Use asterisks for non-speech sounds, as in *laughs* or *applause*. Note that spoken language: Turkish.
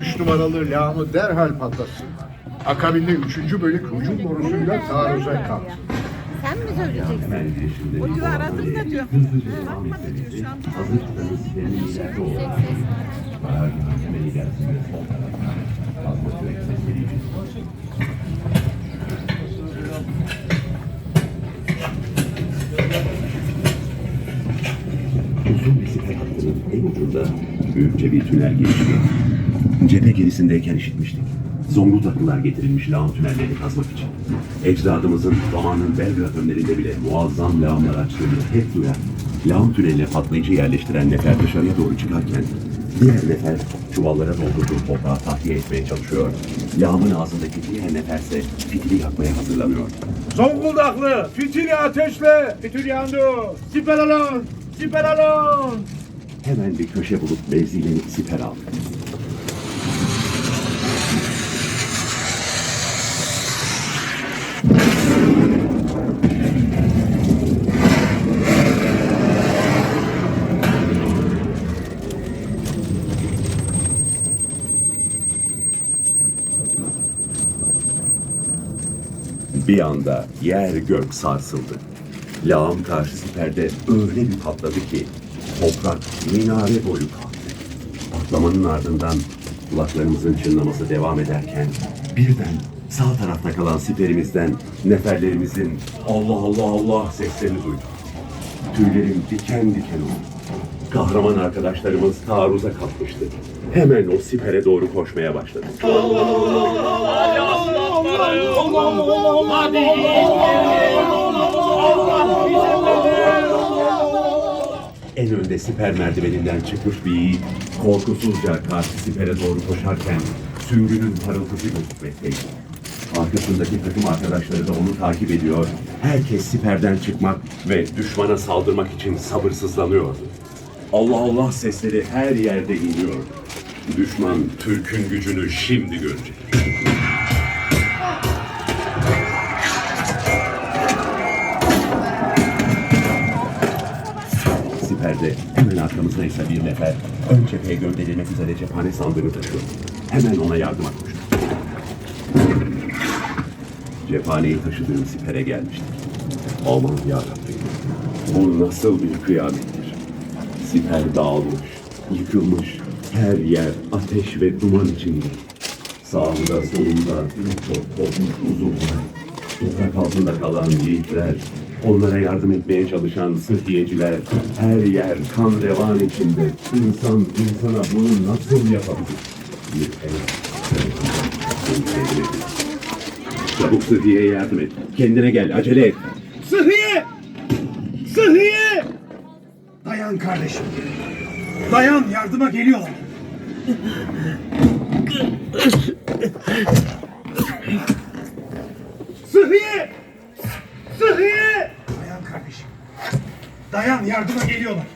Üç numaralı lağımı derhal patlatsın. Akabinde üçüncü bölük hücum borusuyla taarruza kalksın. Sen mi söyleyeceksin? O diyor aradım da diyor. Bakmadı diyor şu. Uzun bir hattının en ucunda büyükçe bir tünel geçiyor. Cephe gerisindeyken işitmiştik. Zonguldaklılar getirilmiş lağım tünellerini kazmak için. Ecdadımızın zamanın Belgrad önlerinde bile muazzam lağımlar açtığını hep duyar. Lağım tüneline patlayıcı yerleştiren nefer dışarıya doğru çıkarken diğer nefer çuvallara doldurduğu toprağı tahliye etmeye çalışıyor. Lağımın ağzındaki diğer neferse fitili yakmaya hazırlanıyor. Zonguldaklı fitili ateşle. Fitil yandı. Siper alın. Siper alın. Hemen bir köşe bulup mevzilenip siper aldı. Bir anda yer gök sarsıldı. Lağım karşı siperde öyle bir patladı ki toprak minare boyu kalktı. Patlamanın ardından kulaklarımızın çınlaması devam ederken birden sağ tarafta kalan siperimizden neferlerimizin Allah Allah Allah seslerini duyduk. Tüylerim diken diken oldu. Kahraman arkadaşlarımız taarruza kalkmıştı. Hemen o sipere doğru koşmaya başladı. En önde siper merdiveninden çıkmış bir yiğit korkusuzca karşı sipere doğru koşarken süngünün parıltısı gözükmekteydi. Arkasındaki takım arkadaşları da onu takip ediyor. Herkes siperden çıkmak ve düşmana saldırmak için sabırsızlanıyordu. Allah Allah sesleri her yerde iniyor. Düşman Türk'ün gücünü şimdi görecek. Siperde hemen arkamızda ise bir nefer ön cepheye gönderilmek üzere cephane sandığını taşıyor. Hemen ona yardıma koştu. Cephaneyi taşıdığım sipere gelmiştik. Aman yarabbim. Bu nasıl bir kıyamettir? Siper dağılmış, yıkılmış. Her yer ateş ve duman içinde. Sağında solunda top kopmuş uzunlar. Toprak altında kalan yiğitler, onlara yardım etmeye çalışan sıhhiyeciler, her yer kan revan içinde. İnsan insana bunu nasıl yapabilir? Bir el. Çabuk sıhhiyeye yardım et. Kendine gel, acele et. Sıhhiye! Sıhhiye! Dayan kardeşim. Dayan yardıma geliyorlar. *laughs* Dayan yardıma geliyorlar.